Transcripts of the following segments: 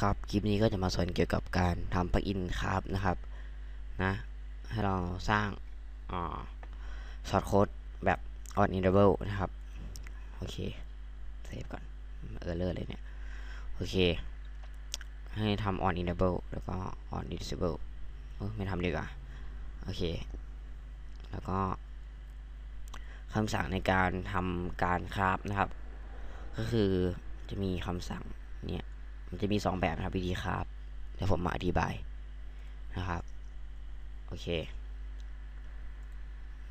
ครับคลิปนี้ก็จะมาสอนเกี่ยวกับการทำปลั๊กอินครับนะครับนะให้เราสร้างออสโค้ดแบบ on enable นะครับ โอเคเซฟก่อนเออเลอร์เลยเนี่ย โอเค ให้ทำ on enable แล้วก็ on disable เออไม่ทำดีกว่า โอเค แล้วก็คำสั่งในการทำการคราฟนะครับ ก็คือจะมีคำสั่ง มันจะมี 2 แบบนะครับวิธีคราฟเดี๋ยวผมมาอธิบายนะครับโอเค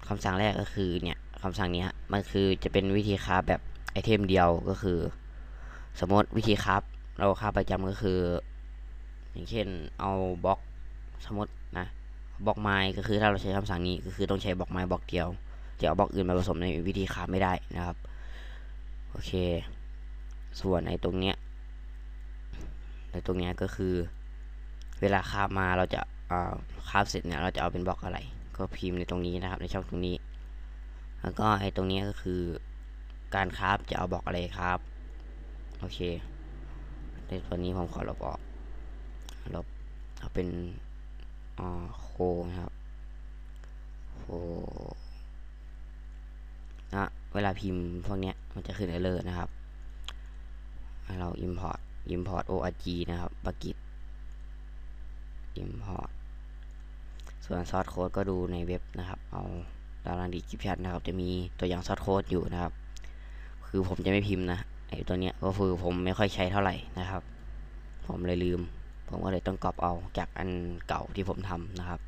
คำสั่งแรกก็คือเนี่ยคำสั่งนี้มันคือจะเป็นวิธีคราฟแบบไอเทมเดียวก็คือ สมมติวิธีคราฟเราคราฟประจำก็คือ อย่างเช่นเอาบล็อกสมมตินะบล็อกไม้ก็คือถ้าเราใช้คำสั่งนี้ก็คือต้องใช้บล็อกไม้บล็อกเดียวจะเอาบล็อกอื่นมาผสมในวิธีคราฟไม่ได้นะครับโอเค ส่วนไอตรงเนี้ย ไอ้ตรงนี้ก็คือ เวลาคาบมาเราจะคาบเสร็จเนี่ยเราจะเอาเป็นบล็อกอะไร ก็พิมพ์ในตรงนี้นะครับในช่องตรงนี้ แล้วก็ไอ้ตรงนี้ก็คือ การคาบจะเอาบล็อกอะไรครับ โอเคในตัวนี้ผมขอลบออกลบเอาเป็นโคนะครับโคนะเวลาพิมพ์พวกนี้มันจะขึ้นเอเลอร์นะครับให้เรา import import org นะครับปกิจ import ส่วนซอสโค้ดก็ดูในเว็บนะครับ เอาดาวน์ดีคลิปแชทนะครับ จะมีตัวอย่างซอสโค้ดอยู่นะครับ คือผมจะไม่พิมพ์นะไอตัวเนี้ยก็คือผมไม่ค่อยใช้เท่าไหร่นะครับ ผมเลยลืม ผมก็เลยต้องกรอบเอาจากอันเก่าที่ผมทำนะครับ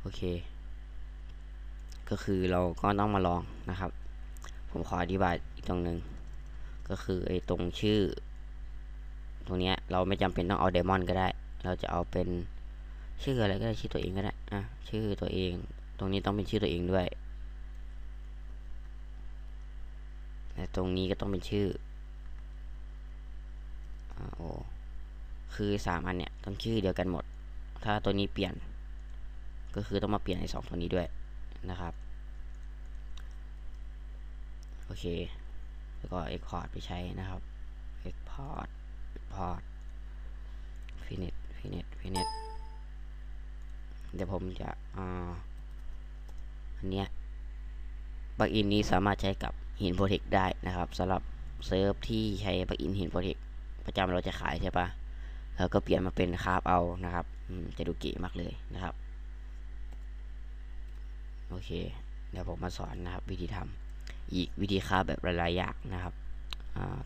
โอเค ก็คือเราก็ต้องมาลองนะครับ ผมขออธิบายอีกตรงหนึ่งก็คือไอตรงชื่อ ตรงนี้เราไม่จำเป็นต้องเอาเดมอนก็ได้ เราจะเอาเป็นชื่ออะไรก็ได้ชื่อตัวเองก็ได้อะชื่อตัวเอง ตรงนี้ต้องเป็นชื่อตัวเองด้วยแต่ตรงนี้ก็ต้องเป็นชื่ออโอ้คือสามอันเนี่ยต้องชื่อเดียวกันหมด ถ้าตัวนี้เปลี่ยน ก็คือต้องมาเปลี่ยนในสองตัวนี้ด้วยนะครับโอเค แล้วก็ export ไปใช้นะครับ export export finish finish finish เดี๋ยวผมจะอ่าอันเนี้ยปลั๊กอินนี้สามารถใช้กับหินโปรเทคได้นะครับสำหรับเซิร์ฟที่ใช้ปลั๊กอินหินโปรเทคประจำเราจะขายใช่ปะแล้วก็เปลี่ยนมาเป็นคาร์บเอานะครับจะดูเก๋มากเลยนะครับ โอเค เดี๋ยวผมมาสอนนะครับ วิธีทำอีกวิธีคาบแบบหลายๆอย่างนะครับ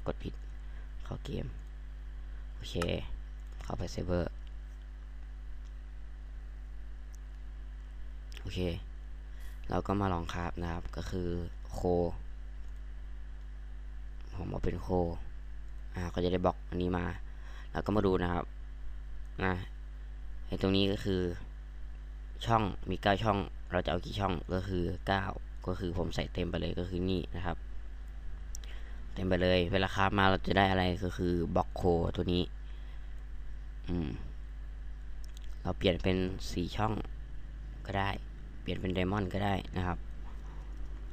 กดผิดเข้าเกม โอเค เข้าไปเซิร์ฟเวอร์ โอเค เราก็มาลองคาบนะครับ ก็คือโค ผมเอาเป็นโค อ่า ก็จะได้บล็อกอันนี้มา แล้วก็มาดูนะครับ นะไอตรงนี้ก็คือ ช่องมี9ช่อง เราจะเอากี่ช่องก็คือ9ก็คือผมใส่เต็มไปเลยก็คือนี่นะครับ เต็มไปเลย เวลาคาบมาเราจะได้อะไรก็คือบล็อกโคตัวนี้ อืม เราเปลี่ยนเป็นสีช่องก็ได้ เปลี่ยนเป็นไดมอนด์ก็ได้นะครับ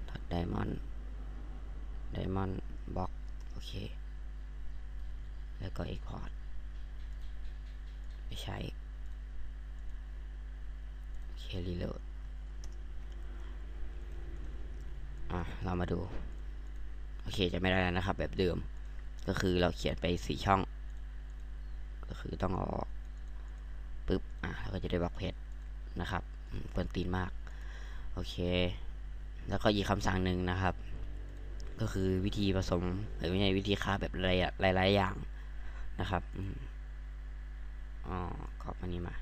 ถอดไดมอนด์ไดมอนด์บล็อกโอเค แล้วก็ export ไปใช้โอเครีโหลดอะ เรามาดู โอเคจะไม่ได้แล้วนะครับ แบบเดิม ก็คือเราเขียนไปสี่ช่อง ก็คือต้องเอาอกปึ๊บอะเราก็จะได้บล็อกเพจนะครับเปิดตีนมาก โอเค แล้วก็อีกคำสั่งหนึ่งนะครับ ก็คือวิธีผสมหรือไม่ใช่วิธีค่าแบบหลายหลายอย่างนะครับอ๋อกรอบอันนี้มา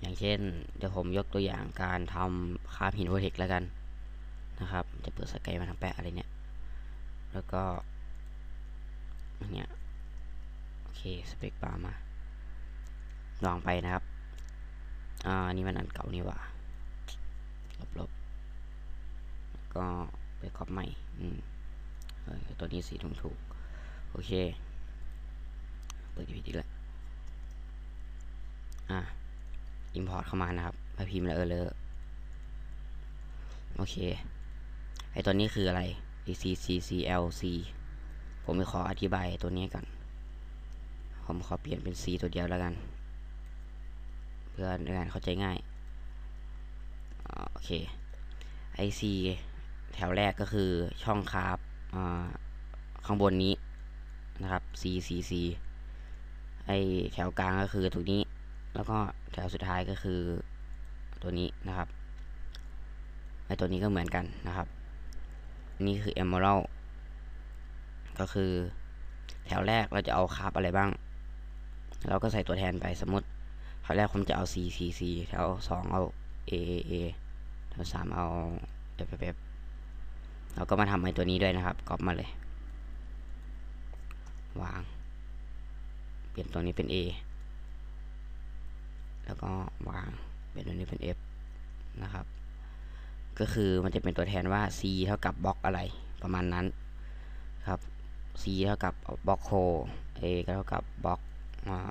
อย่างเช่น เดี๋ยวผมยกตัวอย่างการทำคาบหินโพเทคแล้วกัน นะครับ จะเปิดสกายมาทำแปะอะไรเนี่ย แล้วก็อันเนี้ยโอเคสเปกบาร์มา ลองไปนะครับ อ่านนี้มันอันเก่านี่ว่าลบๆก็ไปครอบใหม่ อืมตัวนี้สีถูกถูกโอเค เปิดดีๆเลยอะ import เข้ามานะครับ ไปพิมพ์แล้วเออเลยโอเค ไอตัวนี้คืออะไร dcclc ผมขออธิบายตัวนี้ก่อนผมขอเปลี่ยนเป็น C ตัวเดียวแล้วกัน เพื่อในการเข้าใจง่าย โอเค IC แถวแรกก็คือช่องคาร์บข้างบนนี้นะครับ C C C ไอแถวกลางก็คือตัวนี้ แล้วก็แถวสุดท้ายก็คือตัวนี้นะครับ ไอตัวนี้ก็เหมือนกันนะครับ นี่คือ emerald ก็คือแถวแรกเราจะเอาคาร์บอะไรบ้าง เราก็ใส่ตัวแทนไปสมมติแถวแรกผมจะเอา C C C แถวสองเอา A A A แถวสามเอา F F F เราก็มาทำไอ้ตัวนี้ด้วยนะครับก๊อปมาเลย วาง เปลี่ยนตัวนี้เป็น A แล้วก็วาง เปลี่ยนตัวนี้เป็น F นะครับ ก็คือมันจะเป็นตัวแทนว่า C เท่ากับบล็อกอะไรประมาณนั้นครับ C เท่ากับบล็อกโค A ก็เท่ากับบล็อก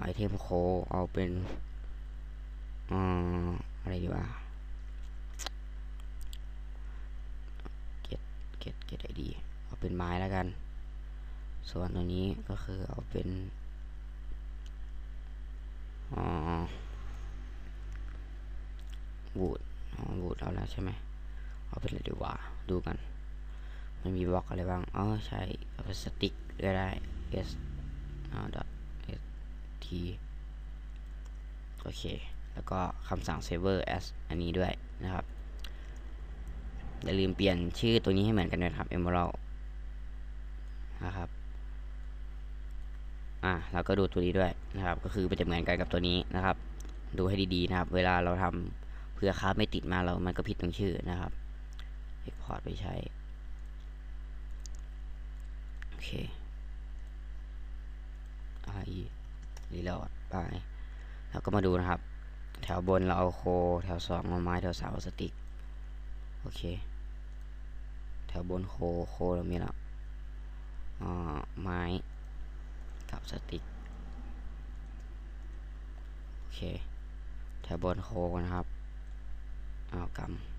ไอเทมโคเอาเป็นอ่าอะไรดีวะเก็ตเก็ตเก็ตไอดีเอาเป็นไม้แล้วกัน ส่วนตัวนี้ก็คือเอาเป็นอ่าวูดอ๋อวูดเอาแล้วใช่ไหม เอาเป็นอะไรดีกวะดูกัน มันมีบล็อกอะไรบ้าง อ๋อ ใช่เอาเป็นสติ๊กก็ได้ s อ่า dot s t โอเค แล้วก็คำสั่ง saver as อันนี้ด้วยนะครับ อย่าลืมเปลี่ยนชื่อตัวนี้ให้เหมือนกันด้วยครับ emerald นะครับ อะแล้วก็ดูตัวนี้ด้วยนะครับ ก็คือมันจะเหมือนกันกับตัวนี้นะครับ ดูให้ดีๆนะครับ เวลาเราทำเพื่อค้าไม่ติดมาเรา มันก็ผิดตรงชื่อนะครับ Export ไปใช้ โอเค IE Reload ไปแล้วก็มาดูนะครับ แถวบนเราเอาโค แถวสองเอาไม้แถวสามเอาสติก โอเค แถวบนโค โคเรามีแล้วอ่าไม้กับสติก โอเค แถวบนโคนะครับ เอากำ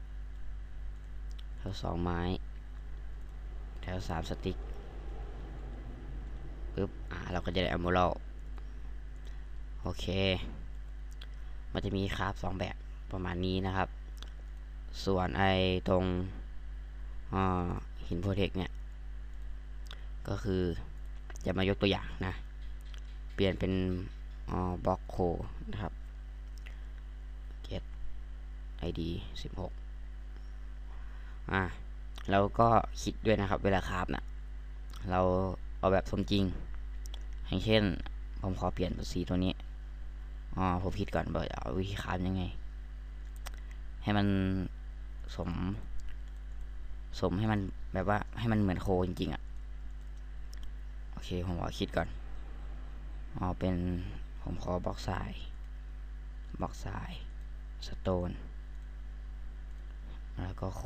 แถวสองไม้ แถวสามสติ๊กปึ๊บ อ่า เราก็จะได้ e m e r a l d โอเค มันจะมีคราฟสองแบบประมาณนี้นะครับ ส่วนไอตรงหินโปรเทคเนี่ย ก็คือจะมายกตัวอย่างนะ เปลี่ยนเป็นบล็อกโคนะครับ get id 16 อ่าแล้วก็คิดด้วยนะครับ เวลาคราฟนะเราเอาแบบสมจริง อย่างเช่น ผมขอเปลี่ยนสีตัวนี้อ๋อผมคิดก่อนว่าเอาวิธีคราฟยังไง ให้มันสม สมให้มันแบบว่าให้มันเหมือนโคจริงๆอะ่ะโอเคผมขอคิดก่อนเอาเป็นผมขอบล็อกทรายบล็อกทรายสโตนแล้วก็โค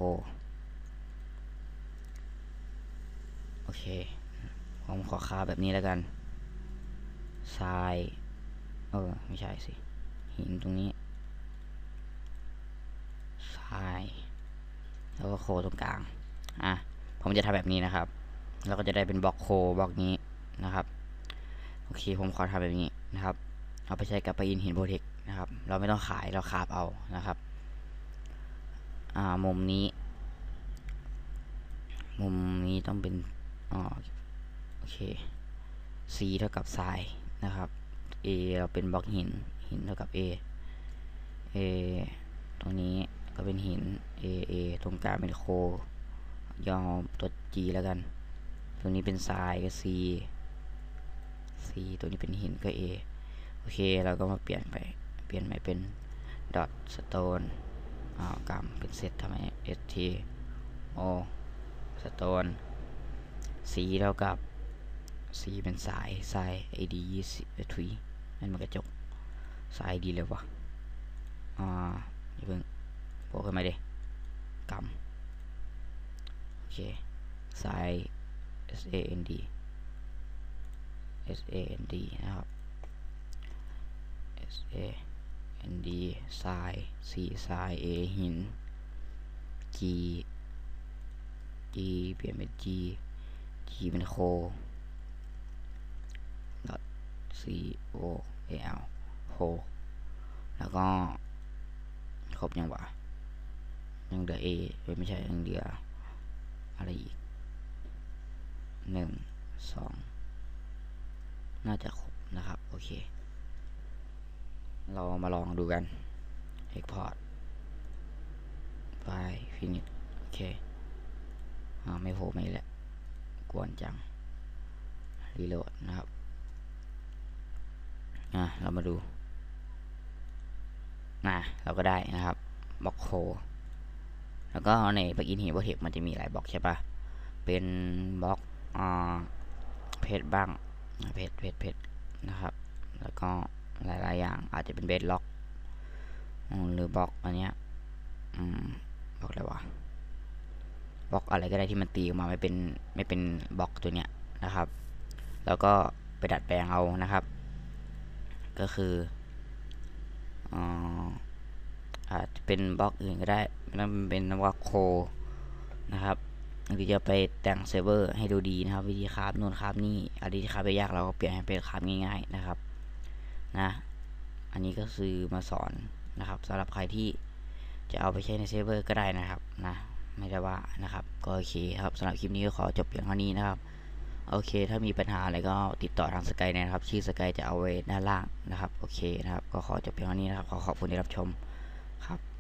โอเค ผมขอคาแบบนี้แล้วกัน ทราย เออ ไม่ใช่สิ หินตรงนี้ ทราย แล้วก็โคตรงกลาง อะ ผมจะทำแบบนี้นะครับ แล้วก็จะได้เป็นบล็อกโคบล็อกนี้นะครับ โอเค ผมขอทำแบบนี้นะครับ เอาไปใช้กับไปอินหินโปรเทคนะครับ เราไม่ต้องขาย เราคาบเอานะครับ อ่า มุมนี้ มุมนี้ต้องเป็น โอเค C เท่ากับทรายนะครับ A เราเป็นบล็อกหิน หินเท่ากับ A A ตรงนี้ก็เป็นหิน A A ตรงกลางเป็นโค ยอมตัว G แล้วกันตัวนี้เป็นทรายก็ C C ตัวนี้เป็นหินก็ A โอเค เราก็มาเปลี่ยนไป เปลี่ยนใหม่เป็น dot stone อ้าวกรรมเป็นเซตทำไม st o stone เท่ากับสีเป็นสายสาย id ยี่สิบถุยนั่นมันกระจกสายดีเลยวะอ่าอย่าเพิ่งโปขึ้นมาดิกำโอเคสาย s a n d s a n d นะครับ s a n d สายสีสาย a หิน g g เปลี่ยนเป็น g G เป็นโค O A L โฮแล้วก็ ครบยังวะยังเหลือ A เอไม่ใช่ยังเหลือ อะไรอีกหนึ่งสองน่าจะครบนะครับ โอเค เรามาลองดูกัน Export ไฟล์ Finish โอเค อ่า ไม่โผล่ไม่และก วน จัง รีโหลด นะครับ อะ เรามาดูนะเราก็ได้นะครับบล็อกโค แล้วก็ในปลักอินฮีโบเทคมันจะมีหลายบล็อกใช่ปะเป็นบล็อกอ่าเพจบ้างเพจเพจเพจนะครับ แล้วก็หลาย ๆ อย่างอาจจะเป็นเบสล็อกหรือบล็อกอันเนี้ยอืมบล็อกอะไรวะ บล็อกอะไรก็ได้ที่มันตีออกมาไม่เป็นไม่เป็นบล็อกตัวเนี้ยนะครับ แล้วก็ไปดัดแปลงเอานะครับ ก็คืออาจจะเป็นบล็อกอื่นก็ได้ไม่ต้องเป็นบล็อกโคนะครับหรือจะไปแต่งเซิร์ฟเวอร์ให้ดูดีนะครับ วิธีคราฟนู่นคราฟนี่อะไรที่คราฟไปยากเราก็เปลี่ยนให้เป็นคราฟง่าย ๆนะครับนะอันนี้ก็คือมาสอนนะครับสำหรับใครที่จะเอาไปใช้ในเซิร์ฟเวอร์ก็ได้นะครับนะ ไม่ได้ว่านะครับ ก็โอเคครับสำหรับคลิปนี้ก็ขอจบเพียงเท่านี้นะครับ โอเค ถ้ามีปัญหาอะไรก็ติดต่อทางสกายนะครับ ชื่อสกายจะเอาไว้ด้านล่างนะครับ โอเคนะครับ ก็ขอจบเพียงเท่านี้นะครับ ขอขอบคุณที่รับชมครับ